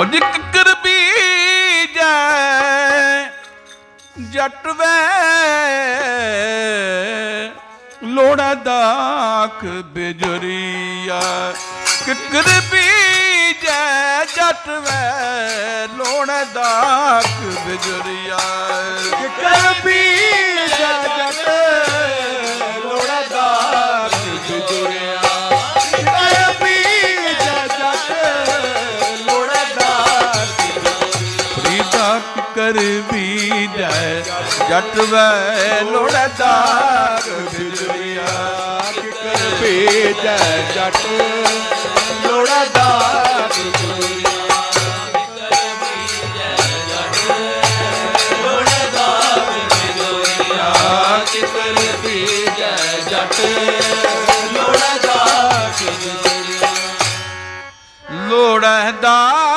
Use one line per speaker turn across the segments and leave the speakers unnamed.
ਉਹ ਜਿ ਕਿੱਕਰ ਬੀਜੈ ਜੱਟ ਵੇ ਲੋੜਾ ਦਾਖ ਬਿਜਰੀਆ। ਕਿੱਕਰ ਬੀਜੈ ਜੱਟ ਵੇ ਲੋੜਾ ਦਾਖ ਬਿਜਰੀਆ।
ਕਿੱਕਰ ਬੀਜੈ ਜੱਟ
ਵੇ ਲੋੜਾ ਦਾਖ ਬਿਜਰੀਆ
ਕਿੱਕਰ ਬੀਜੈ ਜੱਟ। ਲੋੜਾ ਦਾਖ ਬਿਜੁਰਿਆ ਜੱਟ। ਲੋੜਾ ਦਾਖ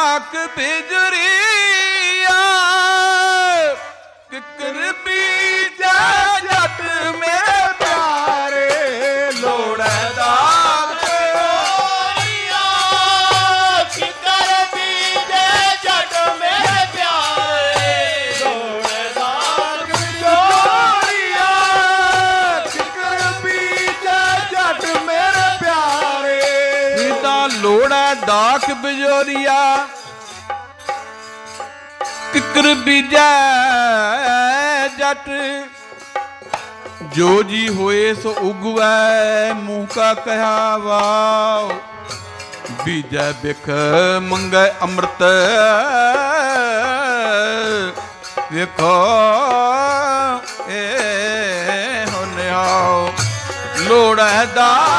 ਇਹਦਾ ਲੋੜਾ ਦਾਖ ਬਿਜੋਰੀਆ, ਕਿੱਕਰ ਬੀਜੈ ਜੱਟ। ਜੋ ਜੀ ਹੋਏ ਸੋ ਉਗਵੈ, ਮੂੰਹ ਕਾ ਕਹਾ ਵਾਓ ਬੀਜੈ ਬਿਖ ਮੰਗੈ ਅੰਮ੍ਰਿਤ। ਵੇਖੋ, ਏ ਹੁਨਿਆਓ ਲੋੜਾ ਦਾਖ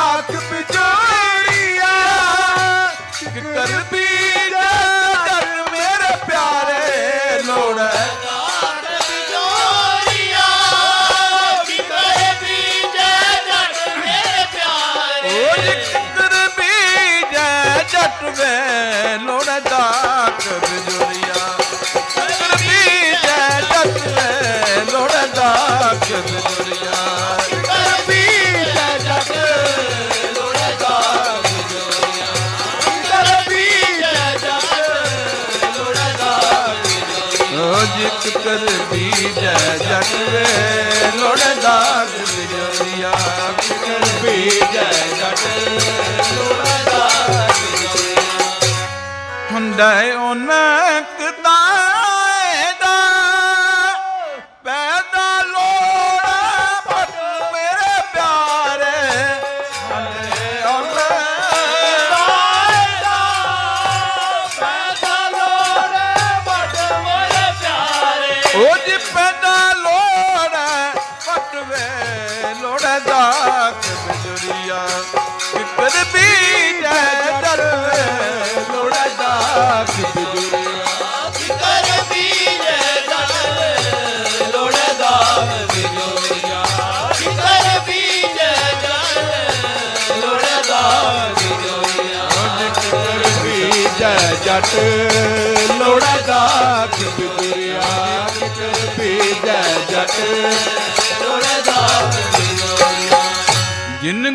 ਪਿਆਰੇ ਓ ਕਿਕਰ ਬੀਜੈ ਜੱਟ ਵੇ ਲੋੜਾ ਦਾਖ ਬਿਜੋਰੀਆ ਕਿਕਰ ਬੀਜੈ ਜੱਟ ਵੇ ਲੋੜਾ ਦਾਖ ਬਿਜੋਰੀਆ ਜਿਕ ਕਰ ਬੀਜੈ ਜੱਟ ਵੇ ਲੋੜਾ ਦਾਖ ਹੁੰਦਾ ਉਹਨਾਂ ਕਦਾਏ ਜੱਟ ਲੋੜਾ ਦਾਖ ਬਿਜੁਰਿਆ
ਕਿਕਰ ਬੀਜੈ ਜੱਟ ਲੋੜਾ ਦਾਖ
ਜਿਨ